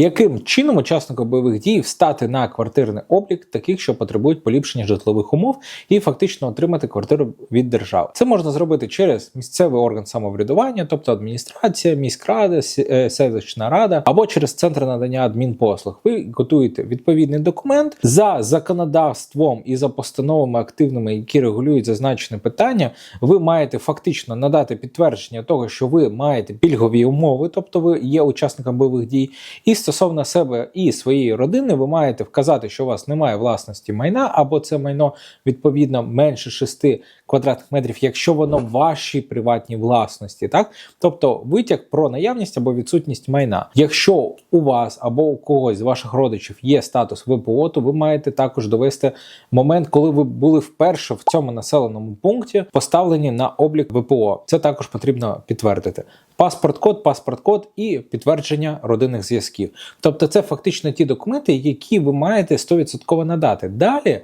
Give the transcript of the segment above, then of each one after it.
Яким чином учаснику бойових дій встати на квартирний облік таких, що потребують поліпшення житлових умов, і фактично отримати квартиру від держави? Це можна зробити через місцевий орган самоврядування, тобто адміністрація, міськрада, е, селищна рада, або через центр надання адмінпослуг. Ви готуєте відповідний документ за законодавством і за постановами активними, які регулюють зазначене питання. Ви маєте фактично надати підтвердження того, що ви маєте пільгові умови, тобто ви є учасником бойових дій. І стосовно себе і своєї родини, ви маєте вказати, що у вас немає власності майна, або це майно відповідно менше 6 квадратних метрів, якщо воно в вашій приватній власності, так тобто витяг про наявність або відсутність майна. Якщо у вас або у когось з ваших родичів є статус ВПО, то ви маєте також довести момент, коли ви були вперше в цьому населеному пункті поставлені на облік ВПО. Це також потрібно підтвердити. Паспорт-код, паспорт-код і підтвердження родинних зв'язків. Тобто, це фактично ті документи, які ви маєте 100% надати. Далі.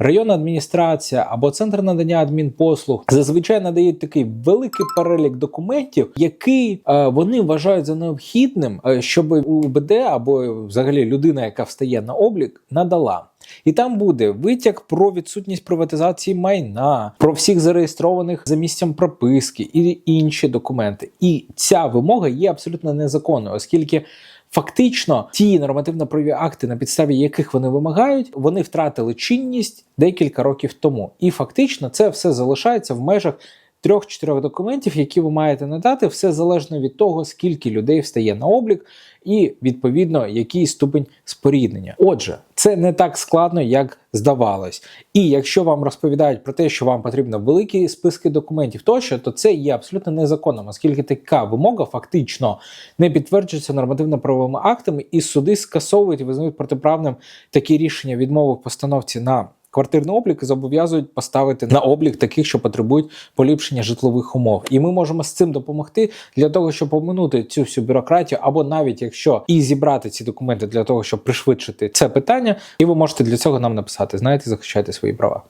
Районна адміністрація або центр надання адмінпослуг зазвичай надають такий великий перелік документів, який е, вони вважають за необхідним, е, щоб УБД або взагалі людина, яка встає на облік, надала. І там буде витяг про відсутність приватизації майна, про всіх зареєстрованих за місцем прописки і інші документи. І ця вимога є абсолютно незаконною, оскільки. Фактично, ті нормативно-правові акти, на підставі яких вони вимагають, вони втратили чинність декілька років тому. І фактично це все залишається в межах трьох-чотирьох документів, які ви маєте надати, все залежно від того, скільки людей встає на облік, і відповідно який ступень споріднення. Отже, це не так складно, як здавалось. І якщо вам розповідають про те, що вам потрібно великі списки документів тощо, то це є абсолютно незаконним, оскільки така вимога фактично не підтверджується нормативно-правовими актами, і суди скасовують визнають протиправним такі рішення відмови в постановці на. Квартирний облік зобов'язують поставити на облік таких, що потребують поліпшення житлових умов, і ми можемо з цим допомогти для того, щоб оминути цю всю бюрократію, або навіть якщо і зібрати ці документи для того, щоб пришвидшити це питання, і ви можете для цього нам написати. Знаєте, захищайте свої права.